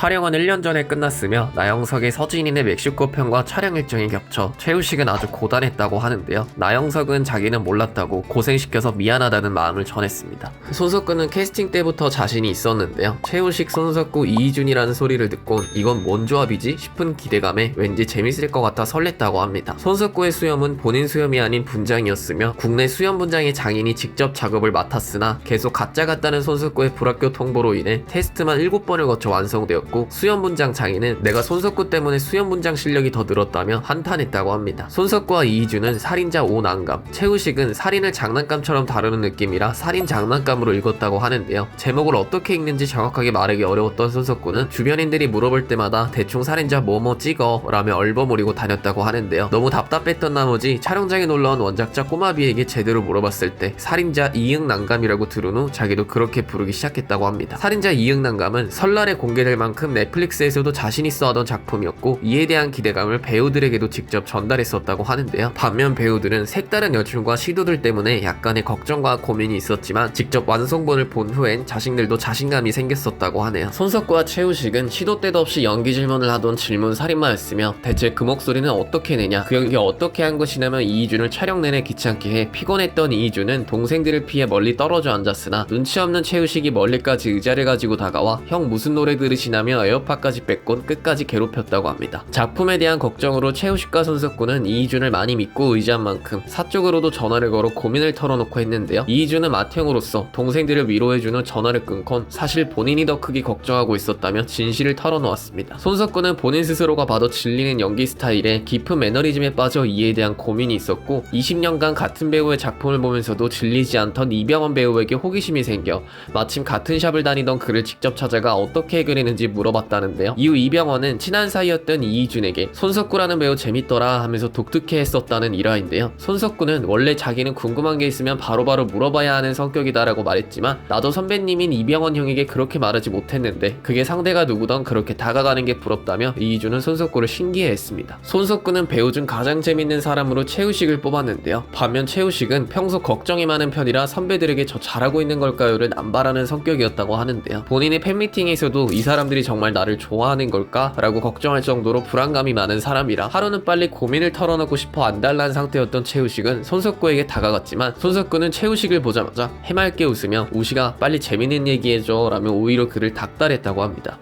촬영은 1년 전에 끝났으며 나영석의 서진인의 멕시코 편과 촬영 일정이 겹쳐 최우식은 아주 고단했다고 하는데요. 나영석은 자기는 몰랐다고 고생시켜서 미안하다는 마음을 전했습니다. 손석구는 캐스팅 때부터 자신이 있었는데요. 최우식, 손석구, 이희준이라는 소리를 듣고 이건 뭔 조합이지 싶은 기대감에 왠지 재밌을 것 같아 설렜다고 합니다. 손석구의 수염은 본인 수염이 아닌 분장이었으며 국내 수염 분장의 장인이 직접 작업을 맡았으나 계속 가짜 같다는 손석구의 불합격 통보로 인해 테스트만 7번을 거쳐 완성되었고 수염 분장 장인은 내가 손석구 때문에 수염 분장 실력이 더 늘었다며 한탄했다고 합니다. 손석구와 이희준은 살인자 오난감, 최우식은 살인을 장난감처럼 다루는 느낌이라 살인 장난감으로 읽었다고 하는데요. 제목을 어떻게 읽는지 정확하게 말하기 어려웠던 손석구는 주변인들이 물어볼 때마다 대충 살인자 뭐뭐 찍어 라며 얼버무리고 다녔다고 하는데요. 너무 답답했던 나머지 촬영장에 놀러온 원작자 꼬마비에게 제대로 물어봤을 때 살인자 이응난감이라고 들은 후 자기도 그렇게 부르기 시작했다고 합니다. 살인자 이응난감은 설날에 공개될 만큼 넷플릭스에서도 자신 있어 하던 작품이었고 이에 대한 기대감을 배우들에게도 직접 전달했었다고 하는데요. 반면 배우들은 색다른 연출과 시도들 때문에 약간의 걱정과 고민이 있었지만 직접 완성본을 본 후엔 자신들도 자신감이 생겼었다고 하네요. 손석구와 최우식은 시도 때도 없이 연기 질문을 하던 질문 살인마였으며 대체 그 목소리는 어떻게 내냐 그 연기 어떻게 한 것이냐며 이희준을 촬영 내내 귀찮게 해 피곤했던 이희준은 동생들을 피해 멀리 떨어져 앉았으나 눈치 없는 최우식이 멀리까지 의자를 가지고 다가와 형 무슨 노래 들으시냐며 에어팟까지 뺏곤 끝까지 괴롭혔다고 합니다. 작품에 대한 걱정으로 최우식과 손석구는 이희준을 많이 믿고 의지한 만큼 사적으로도 전화를 걸어 고민을 털어놓고 했는데요. 이희준은 맏형으로서 동생들을 위로해준 후 전화를 끊곤 사실 본인이 더 크게 걱정하고 있었다며 진실을 털어놓았습니다. 손석구는 본인 스스로가 봐도 질리는 연기 스타일에 깊은 매너리즘에 빠져 이에 대한 고민이 있었고 20년간 같은 배우의 작품을 보면서도 질리지 않던 이병헌 배우에게 호기심이 생겨 마침 같은 샵을 다니던 그를 직접 찾아가 어떻게 물 어봤다는데요. 이후 이병헌은 친한 사이였던 이희준에게 손석구라는 배우 재밌더라 하면서 독특해 했었다는 일화인데요. 손석구는 원래 자기는 궁금한 게 있으면 바로 바로 물어봐야 하는 성격이다라고 말했지만 나도 선배님인 이병헌 형에게 그렇게 말하지 못했는데 그게 상대가 누구던 그렇게 다가가는 게 부럽다며 이희준은 손석구를 신기해했습니다. 손석구는 배우 중 가장 재밌는 사람으로 최우식을 뽑았는데요. 반면 최우식은 평소 걱정이 많은 편이라 선배들에게 저 잘하고 있는 걸까요를 남발하는 성격이었다고 하는데요. 본인의 팬미팅에서도 이 사람들이 정말 나를 좋아하는 걸까? 라고 걱정할 정도로 불안감이 많은 사람이라 하루는 빨리 고민을 털어놓고 싶어 안달난 상태였던 최우식은 손석구에게 다가갔지만 손석구는 최우식을 보자마자 해맑게 웃으며 우식아 빨리 재밌는 얘기해줘 라며 오히려 그를 닥달했다고 합니다.